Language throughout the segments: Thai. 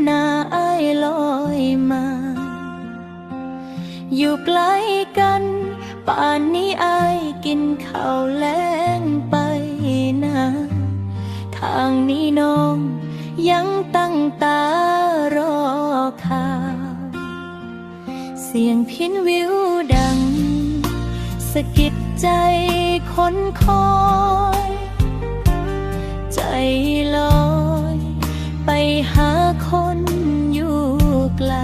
นหน้าอายลอยมา อยู่ใกล้กัน ป่านนี้อายกินข้าวแล้งไปนะทางนี้น้อง ยังตั้งตารอข่าวเสียงพินวิวดัง สะกิดใจคนคอย ใจลอย หาคนอยู่ไกล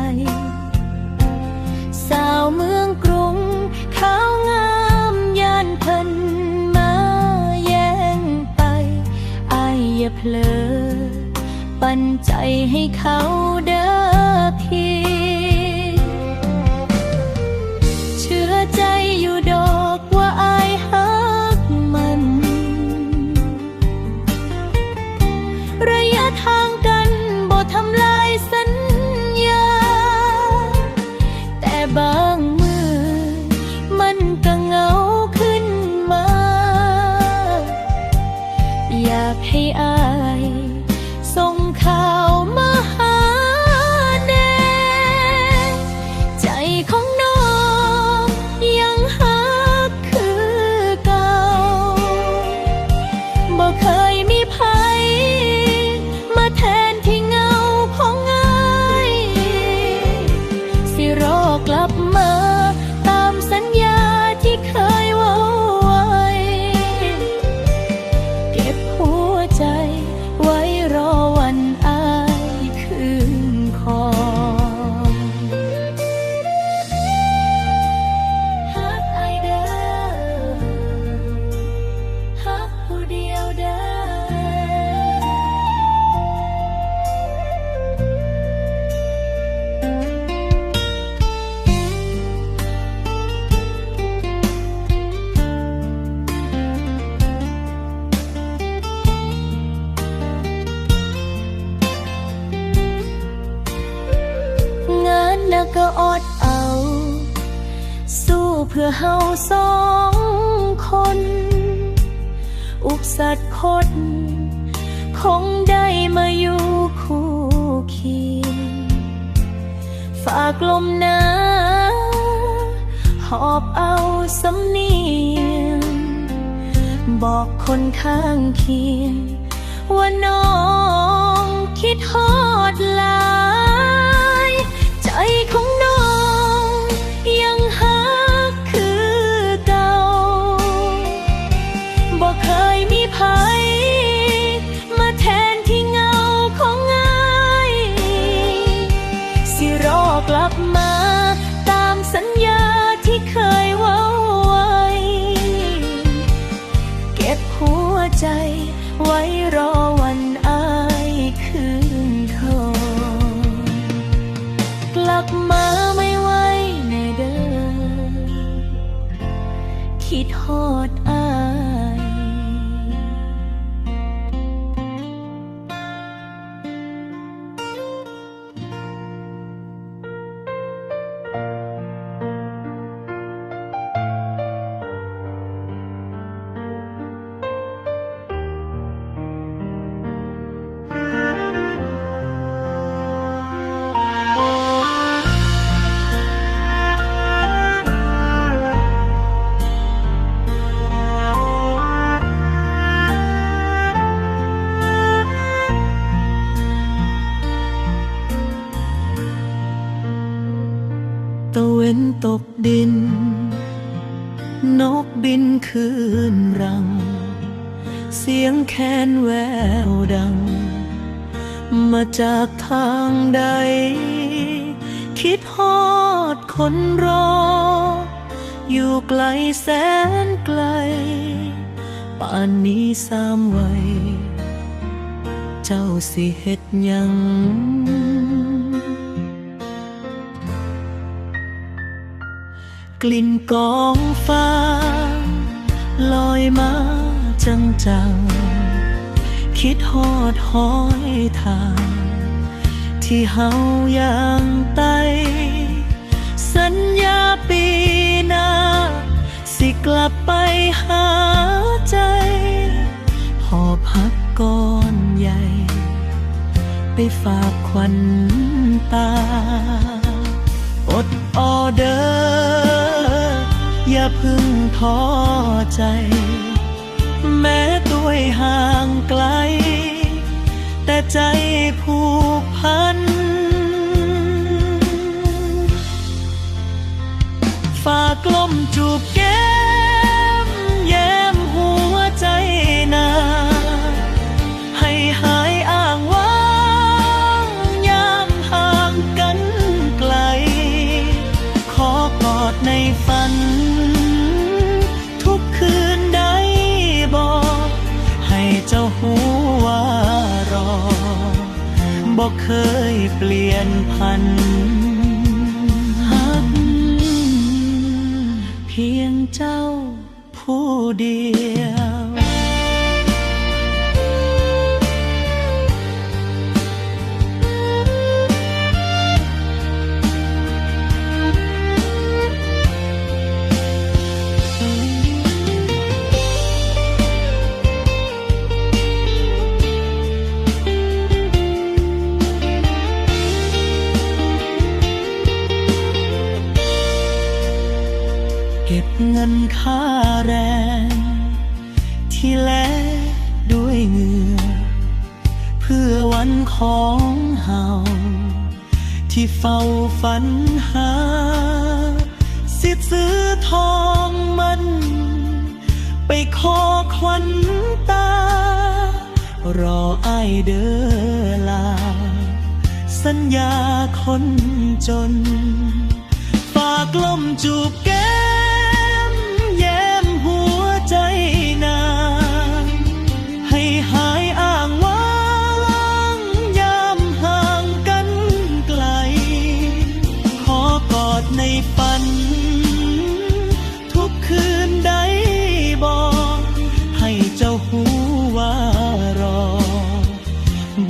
สาวเมืองกรุงขาวงามยานเพิ่นมาแย่งไปอายอย่าเพลอ ปันใจให้เขาเด้อพี่ เฮาสองคน อุกสัตว์คนคงได้มาอยู่คู่เคียงฝากลมหนาวหอบเอาสำเนียง บอกคนข้างเคียง ว่าน้องคิดฮอดลา นกบินคืนรัง เสียงแคนแววดัง มาจากทางใด คิดฮอดคนรอ อยู่ไกลแสนไกล ป่านนี้สามไวเจ้าสิเฮ็ดยัง กลิ่นกองฟ้า ลอยมาจังจังๆคิดฮอดหอยทาง ที่เฮาย่างไต สัญญาปีน้า สิกลับไปหาใจหอบพักก้อนใหญ่ ไปฝากควันตา อดออเดอร์อ พึ่งท้อใจ แม้ตัวห่างไกล แต่ใจผูกพัน ฝากกลมจูบ เคยเปลี่ยนพันธ์ เดอลา สัญญาคนจน ฝากลมจูบ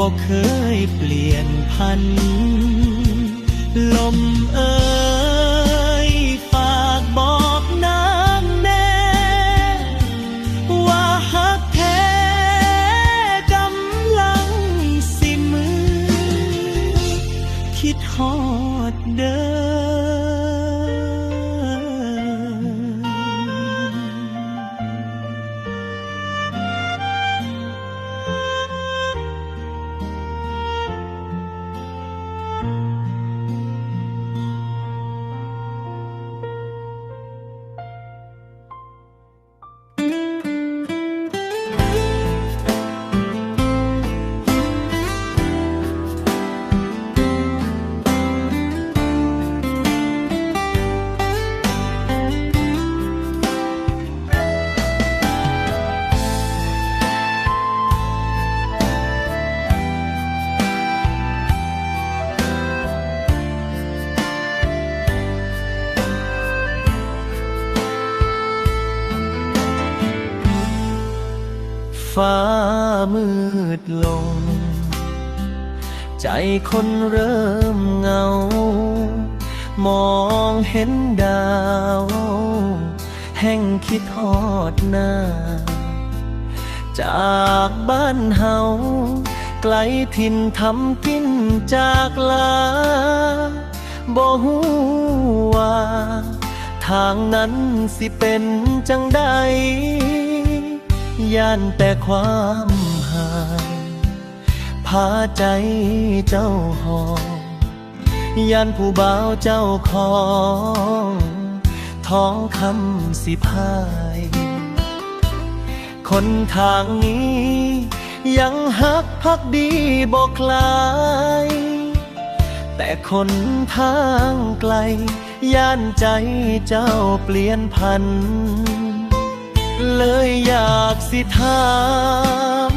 บอกเคยเปลี่ยนพัน ลมเอ่ยฝากบอกนางแน่ ว่าหักแท้กำลังสิมือ คิดฮอดเด้อ ฟ้ามืดลง ใจคนเริ่มเหงา มองเห็นดาว แห่งคิดทอดหน้า จากบ้านเฮาไกลถิ่นทำกินจากลาบ่ฮู้ว่า ทางนั้นสิเป็นจังใด ย่านแต่ความห่างพาใจเจ้าหองย่านผู้บ่าวเจ้าของท้องคำสิพาย คนทางนี้ ยังหักพักดีบอกลาย แต่คนทางไกล ย่านใจเจ้าเปลี่ยนพัน เลยอยาก สิถาม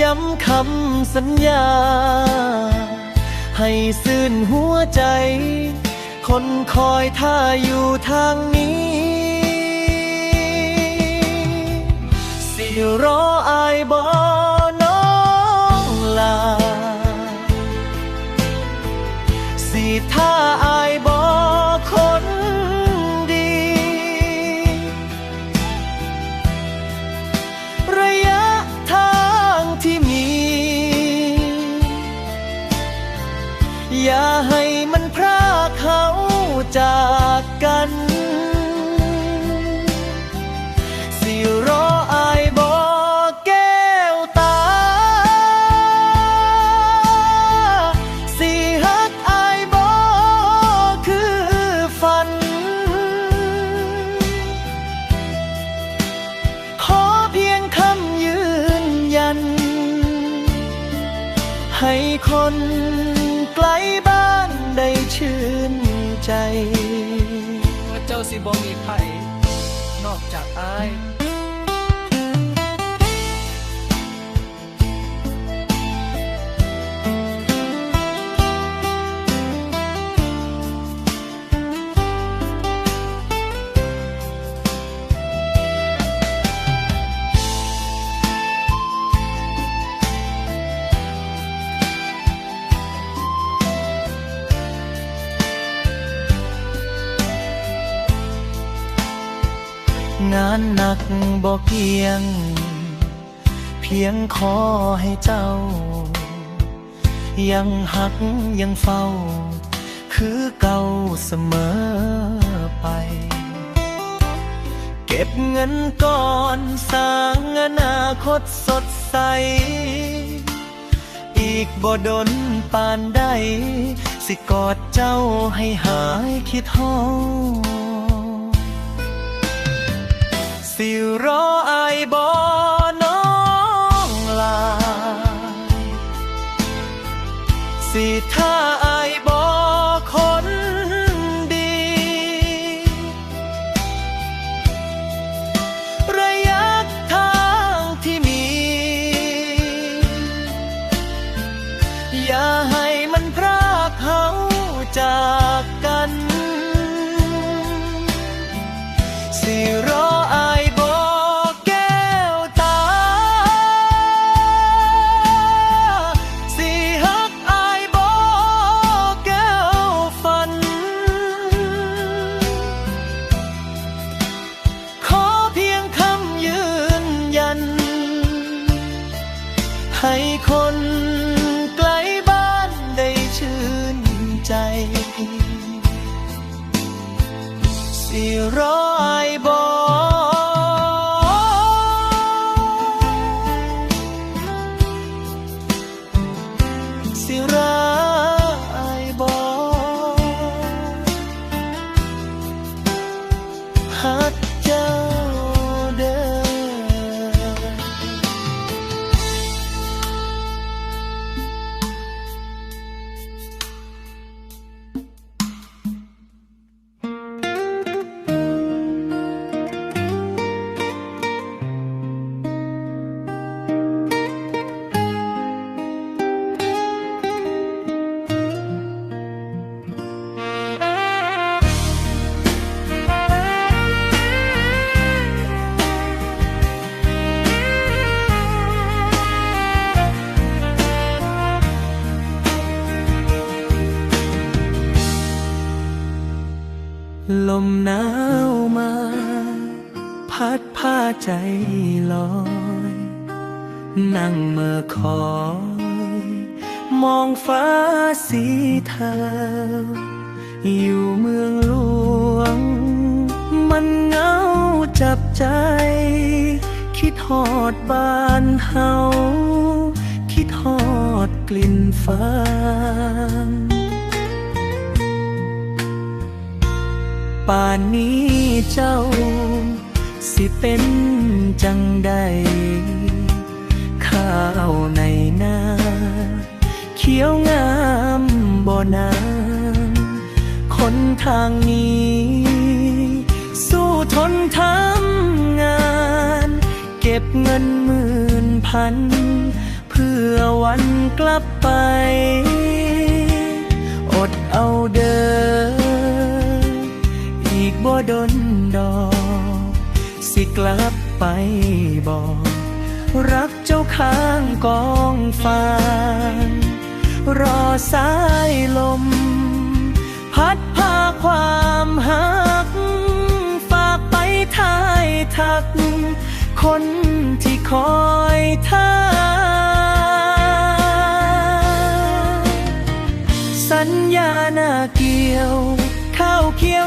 ย้ำคำสัญญา ให้ซื่นหัวใจ คนคอยท่าอยู่ทางนี้ สิรอ บ่มีไผนอกจากอาย งานหนักบ่เพียง เพียงขอให้เจ้า ยังหักยังเฝ้า คือเก่าเสมอไป เก็บเงินก่อนสร้างอนาคตสดใส อีกบ่ดนปานใด สิกอดเจ้าให้หายคิดฮอด สิรออายบอ รออ คอย มองฟ้าสีเทาอยู่เมืองหลวง มันเงาจับใจ คิดหอดบ้านเฮาคิดหอดกลิ่นฟางป่านนี้เจ้า สิเป็นจังใด ข้าวในนาเขียวงามบ่นานคนทางนี้ สู้ทนทำงาน เก็บเงินหมื่นพัน เพื่อวันกลับไป อดเอาเด้ออีกบ่ดนดอก สิกลับไปบอกรัก ข้างกองฟางรอสายลม พัดพาความหัก ฝากไปทายทัก คนที่คอยท่าสัญญาหน้าเกี่ยว ข้าวเคี้ยว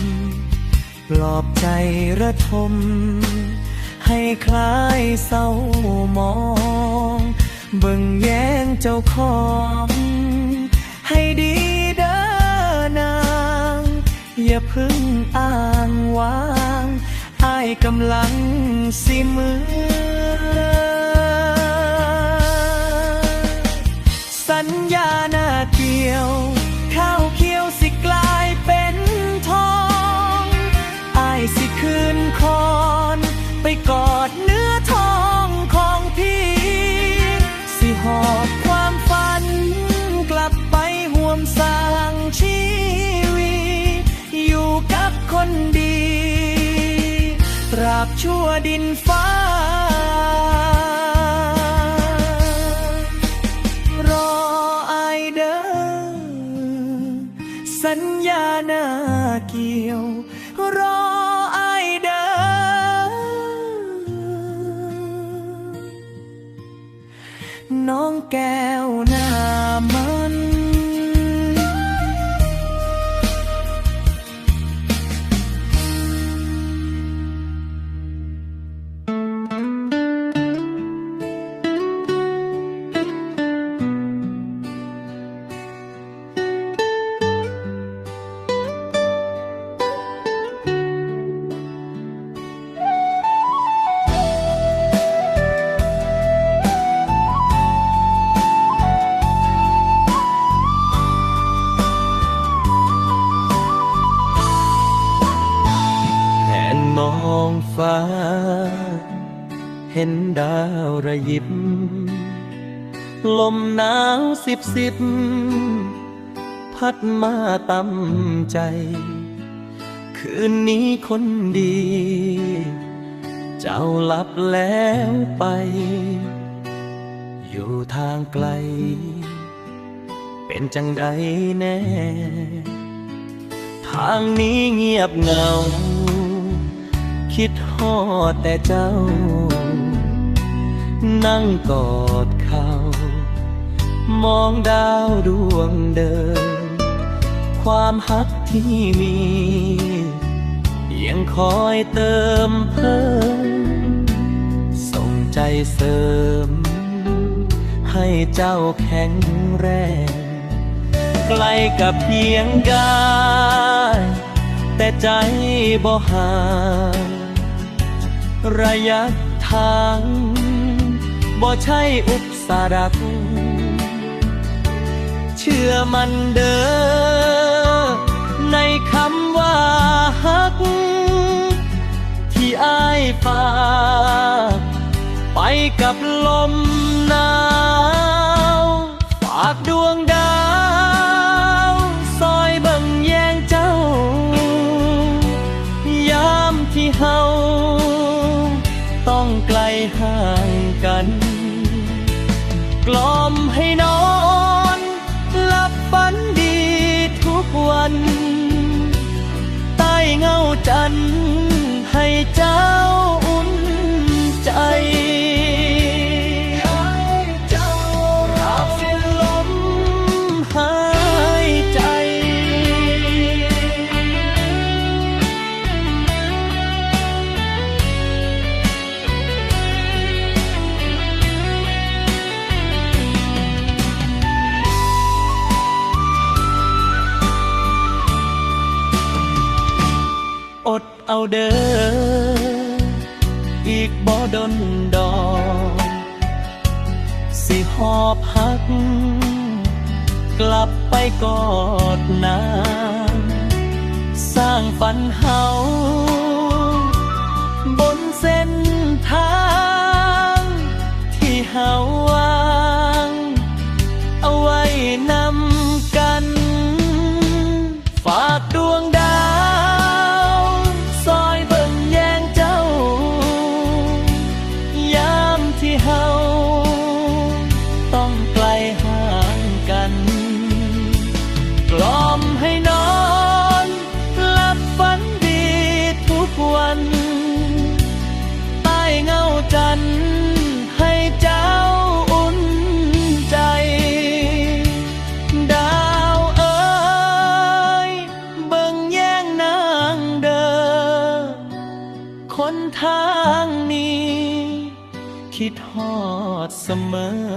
อบใจระทม ให้คลายเศร้ามอง เบิ่งแย้งเจ้าของ ให้ดีเด้อนาง อย่าพึ่งอ้างว้างอายกำลังสิมือ ชั่วดิน สิบสิบพัดมาตำใจ คืนนี้คนดี เจ้าหลับแล้วไป อยู่ทางไกล เป็นจังใดแน่ ทางนี้เงียบเหงา คิดฮอดแต่เจ้า นั่งกอดเขา มองดาวดวงเดิม ความฮักที่มี ยังคอยเติมเพิ่ม ส่งใจเสริม ให้เจ้าแข็งแรง ใกล้กับเพียงกายแต่ใจบ่ห่างระยะทางบ่ใช่อุปสรรค เชื่อมันเด้อในคำว่าฮัก ที่อายฝากไปกับลมหนาวฝากดวงดาวซอยเบิ่งแยงเจ้า ยามที่เฮาต้องไกลห่างกัน กล่อมให้น้อน จันให้เจ้า อดเอาเด้อ อีกบ่ดนดอก สิหอบหัก กลับไปกอดนางสร้างฝันเฮา คิดฮอดเสมอ